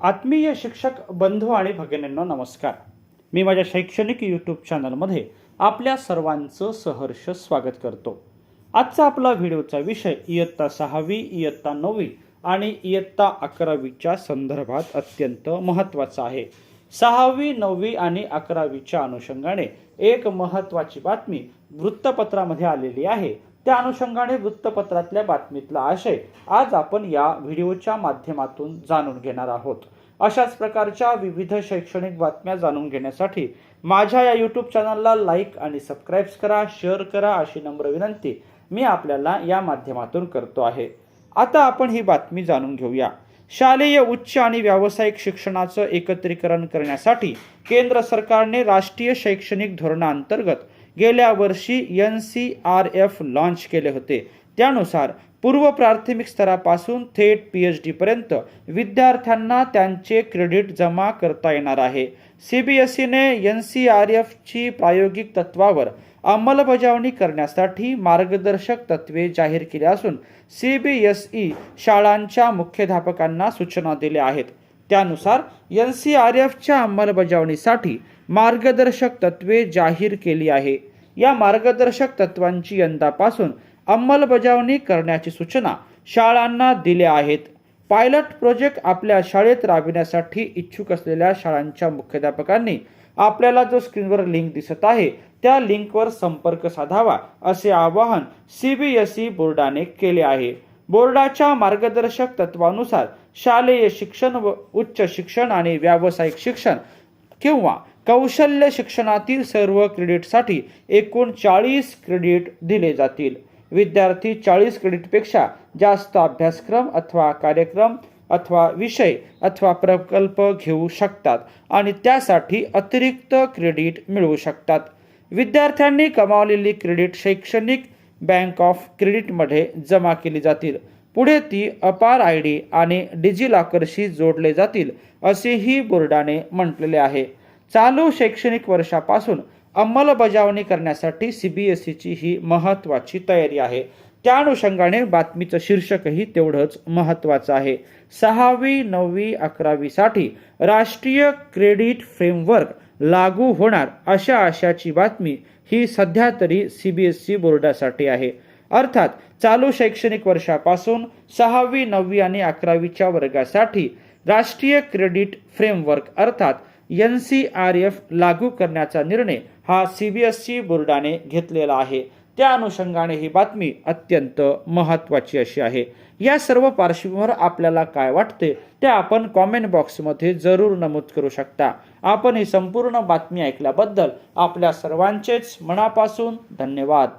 आत्मीय शिक्षक बंधू आणि भगिनींनो नमस्कार. मी माझ्या शैक्षणिक यूट्यूब चॅनलमध्ये आपल्या सर्वांचं सहर्ष स्वागत करतो. आजचा आपला व्हिडिओचा विषय इयत्ता सहावी इयत्ता नववी आणि इयत्ता अकरावीच्या संदर्भात अत्यंत महत्त्वाचा आहे. सहावी नववी आणि अकरावीच्या अनुषंगाने एक महत्त्वाची बातमी वृत्तपत्रामध्ये आलेली आहे. त्या अनुषंगाने वृत्तपत्रातल्या बातमीतला आशय आज आपण या व्हिडिओच्या माध्यमातून जाणून घेणार आहोत. अशाच प्रकारच्या विविध शैक्षणिक बातम्या जाणून घेण्यासाठी माझ्या या यूट्यूब चॅनलला लाईक आणि सबस्क्राईब करा शेअर करा अशी नम्र विनंती मी आपल्याला या माध्यमातून करतो आहे. आता आपण ही बातमी जाणून घेऊया. शालेय उच्च आणि व्यावसायिक शिक्षणाचं एकत्रीकरण करण्यासाठी केंद्र सरकारने राष्ट्रीय शैक्षणिक धोरणाअंतर्गत गेल्या वर्षी N C R F launch केले होते. त्यानुसार पूर्व प्राथमिक स्तरापासून थेट पी एच डीपर्यंत विद्यार्थ्यांना त्यांचे क्रेडिट जमा करता येणार आहे. सी बी एस सीने एन सी आर एफची प्रायोगिक तत्वावर अंमलबजावणी करण्यासाठी मार्गदर्शक तत्वे जाहीर केली असून सी बी एस ई शाळांच्या मुख्याध्यापकांना सूचना दिल्या आहेत. त्यानुसार एन सी आर एफच्या अंमलबजावणीसाठी मार्गदर्शक तत्वे जाहीर केली आहे. या मार्गदर्शक तत्वांची यंदापासून अंमलबजावणी करण्याची सूचना शाळांना दिल्या आहेत. पायलट प्रोजेक्ट आपल्या शाळेत राबविण्यासाठी इच्छुक असलेल्या शाळांच्या मुख्याध्यापकांनी आपल्याला जो स्क्रीनवर लिंक दिसत आहे त्या लिंकवर संपर्क साधावा असे आवाहन सी बी एस ई बोर्डाने केले आहे. बोर्डाच्या मार्गदर्शक तत्वानुसार शालेय शिक्षण व उच्च शिक्षण आणि व्यावसायिक शिक्षण किंवा कौशल्य शिक्षणातील सर्व क्रेडिटसाठी एकूण चाळीस क्रेडिट दिले जातील. विद्यार्थी चाळीस क्रेडिटपेक्षा जास्त अभ्यासक्रम अथवा कार्यक्रम अथवा विषय अथवा प्रकल्प घेऊ शकतात आणि त्यासाठी अतिरिक्त क्रेडिट मिळवू शकतात. विद्यार्थ्यांनी कमावलेली क्रेडिट शैक्षणिक बँक ऑफ क्रेडिटमध्ये जमा केली जातील. पुढे ती अपार आय डी आणि डिजिलॉकरशी जोडले जातील असेही बोर्डाने म्हटलेले आहे. चालू शैक्षणिक वर्षापासून अंमलबजावणी करण्यासाठी सी बी एस सीची ही महत्त्वाची तयारी आहे. त्या अनुषंगाने बातमीचं शीर्षकही तेवढंच महत्त्वाचं आहे. सहावी नववी अकरावीसाठी राष्ट्रीय क्रेडिट फ्रेमवर्क लागू होणार अशा आशाची बातमी ही सध्या तरी सी बी एस सी बोर्डासाठी आहे. अर्थात चालू शैक्षणिक वर्षापासून सहावी नववी आणि अकरावीच्या वर्गासाठी राष्ट्रीय क्रेडिट फ्रेमवर्क अर्थात एन सी आर एफ लागू करण्याचा निर्णय हा सी बी एस सी बोर्डाने घेतलेला आहे. त्या अनुषंगाने ही बातमी अत्यंत महत्त्वाची अशी आहे. या सर्व पार्श्वभूमीवर आपल्याला काय वाटते ते आपण कॉमेंट बॉक्समध्ये जरूर नमूद करू शकता. आपण ही संपूर्ण बातमी ऐकल्याबद्दल आपल्या सर्वांचेच मनापासून धन्यवाद.